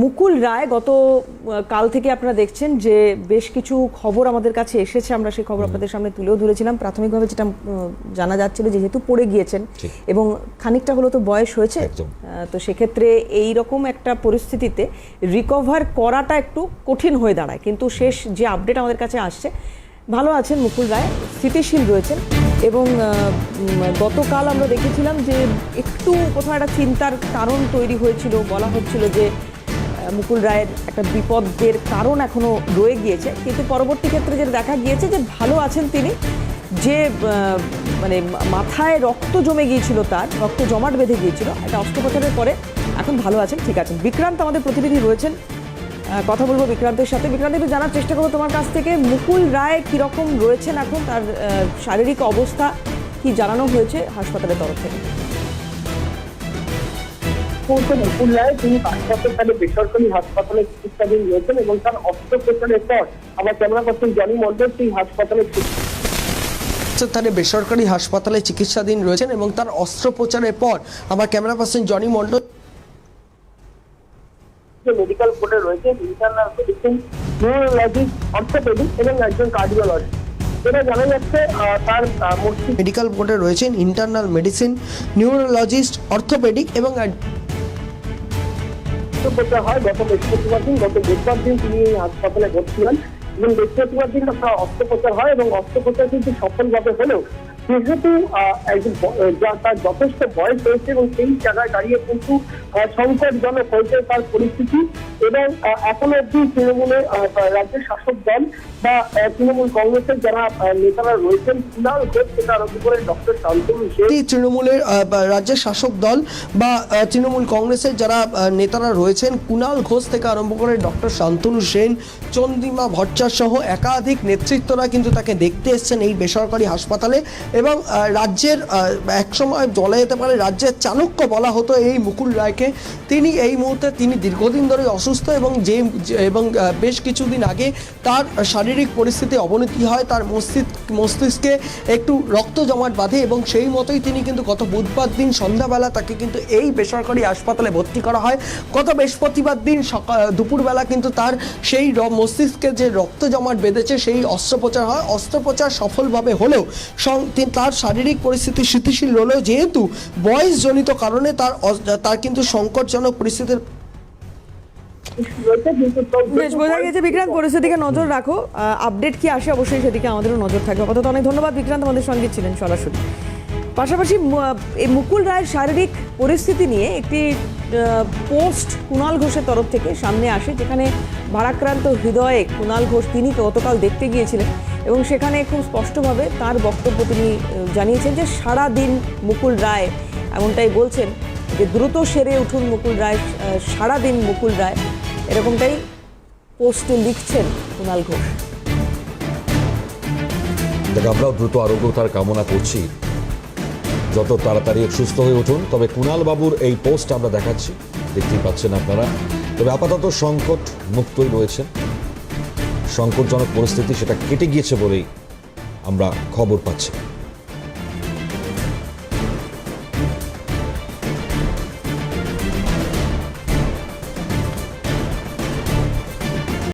মুকুল রায় গত কাল থেকে আপনারা দেখছেন যে বেশ কিছু খবর আমাদের কাছে এসেছে আমরা সেই খবর আপনাদের সামনে তুলেও ধরেছিলাম। প্রাথমিকভাবে যেটা জানা যাচ্ছিল যে যেহেতু পড়ে গিয়েছেন এবং খানিকটা হলো তো বয়স হয়েছে তো সেক্ষেত্রে এই রকম একটা পরিস্থিতিতে রিকভার করাটা একটু কঠিন হয়ে দাঁড়ায়। কিন্তু শেষ যে আপডেট আমাদের কাছে আসছে ভালো আছেন মুকুল রায় স্থিতিশীল রয়েছেন এবং গতকাল আমরা দেখেছিলাম যে একটু কোথাও একটা চিন্তার কারণ তৈরি হয়েছিল বলা হচ্ছিল যে মুকুল রায়ের একটা বিপদের কারণ এখনও রয়ে গিয়েছে। কিন্তু পরবর্তী ক্ষেত্রে যেটা দেখা গিয়েছে যে ভালো আছেন তিনি, যে মানে মাথায় রক্ত জমে গিয়েছিল তার, রক্ত জমাট বেঁধে গিয়েছিল, একটা অস্ত্রোপচারের পরে এখন ভালো আছেন, ঠিক আছেন। বিক্রান্ত আমাদের প্রতিনিধি রয়েছেন। কথা বলব বিক্রান্তের সাথে। বিক্রান্ত, একটু জানার চেষ্টা করব তোমার কাছ থেকে, মুকুল রায় কীরকম রয়েছেন এখন, তার শারীরিক অবস্থা কি জানানো হয়েছে হাসপাতালের তরফ থেকে? পৌঁছে মুকুল রায় তিনি বেসরকারি হাসপাতালে চিকিৎসাধীন রয়েছেন এবং তার অস্ত্রোপচারের পর আমার ক্যামেরা পার্সন জনি মন্ডল সেই হাসপাতালে রাজস্থানে বেসরকারি হাসপাতালে চিকিৎসাধীন রয়েছেন এবং তার অস্ত্রোপচারের পর আমার ক্যামেরা পার্সন জনি মণ্ডল যে মেডিকেল বোর্ডে রয়েছে ইন্টারনাল মেডিসিন নিউরোলজিস্ট অর্থোপেডিক এবং একজন কার্ডিওলজিস্ট যেটা জানা যাচ্ছে তার মেডিকেল বোর্ডে রয়েছেন ইন্টারনাল মেডিসিন নিউরোলজিস্ট অর্থোপেডিক এবং অস্ত্রোপচার হয়, গত বৃহস্পতিবার দিন, গত বুধবার দিন তিনি এই হাসপাতালে ভর্তি হন। এবং বৃহস্পতিবার দিন তার অস্ত্রোপচার হয় এবং অস্ত্রোপচার কিন্তু সফলভাবে হলেও যেহেতু একজন তার যথেষ্ট বয়স হয়েছে এবং সেই জায়গায় দাঁড়িয়ে কিন্তু সংকটজনক হয়েছে তার পরিস্থিতি এবং এখনও অব্দি তৃণমূলের রাজ্যের শাসক দল বা তৃণমূল কংগ্রেসের যারা নেতারা রয়েছেন কুণাল ঘোষ থেকে আরম্ভ করে ডক্টর শান্তনু তৃণমূলের রাজ্যের শাসক দল বা তৃণমূল কংগ্রেসের যারা নেতারা রয়েছেন কুণাল ঘোষ থেকে আরম্ভ করে ডক্টর শান্তনু সেন, চন্দ্রিমা ভট্টাচার্য সহ একাধিক নেতৃত্বরা কিন্তু তাকে দেখতে এসছেন এই বেসরকারি হাসপাতালে এবং রাজ্যের একসময় বলা যেতে পারে রাজ্যের চাণক্য বলা হতো এই মুকুল রায়কে। তিনি এই মুহূর্তে, তিনি দীর্ঘদিন ধরে অসুস্থ এবং যে- এবং বেশ কিছুদিন আগে তার শারীরিক পরিস্থিতি অবনতি হয়, তার মস্তিষ্ক, মস্তিষ্কে একটু রক্ত জমাট বাঁধে এবং সেই মতোই তিনি কিন্তু গত বুধবার দিন সন্ধ্যাবেলা তাকে কিন্তু এই বেসরকারি হাসপাতালে ভর্তি করা হয়। গত বৃহস্পতিবার দিন সকাল, দুপুরবেলা কিন্তু তার সেই মস্তিষ্কে যে রক্ত জমাট বেঁধেছে, সেই অস্ত্রোপচার হয়। অস্ত্রোপচার সফলভাবে হলেও তার শারীরিক পরিস্থিতি স্থিতিশীল হলেও যেহেতু বয়সজনিত কারণে তার তার কিন্তু সংকটজনক পরিস্থিতির বেশ বোঝা গেছে বিক্রান্ত পরিস্থিতিকে নজর রাখো। আপডেট কি আসে অবশ্যই সেদিকে আমাদেরও নজর থাকবে। আপাতত অনেক ধন্যবাদ বিক্রান্ত আমাদের সঙ্গে ছিলেন সরাসরি। পাশাপাশি মুকুল রায়ের শারীরিক পরিস্থিতি নিয়ে একটি পোস্ট কুণাল ঘোষের তরফ থেকে সামনে আসে যেখানে ভারাক্রান্ত হৃদয়ে কুণাল ঘোষ তিনি গতকাল দেখতে গিয়েছিলেন এবং সেখানে খুব স্পষ্টভাবে তার বক্তব্য তিনি জানিয়েছেন যে সারা দিন মুকুল রায় এমনটাই বলছেন যে দ্রুত সেরে উঠুন মুকুল রায় আহ, সারা দিন মুকুল রায়। এরকমটাই পোস্টে লিখছেন কুণাল ঘোষ। দেখ, আমরাও দ্রুত আরোগ্যতার কামনা করছি। যত তাড়াতাড়ি সুস্থ হয়ে উঠুন, তবে কুণাল বাবুর এই পোস্ট আমরা দেখাচ্ছি। দেখতেই পাচ্ছেন আপনারা। তবে আপাতত সংকট মুক্তই রয়েছেন সংকটজনক পরিস্থিতি সেটা কেটে গিয়েছে বলেই আমরা খবর পাচ্ছি।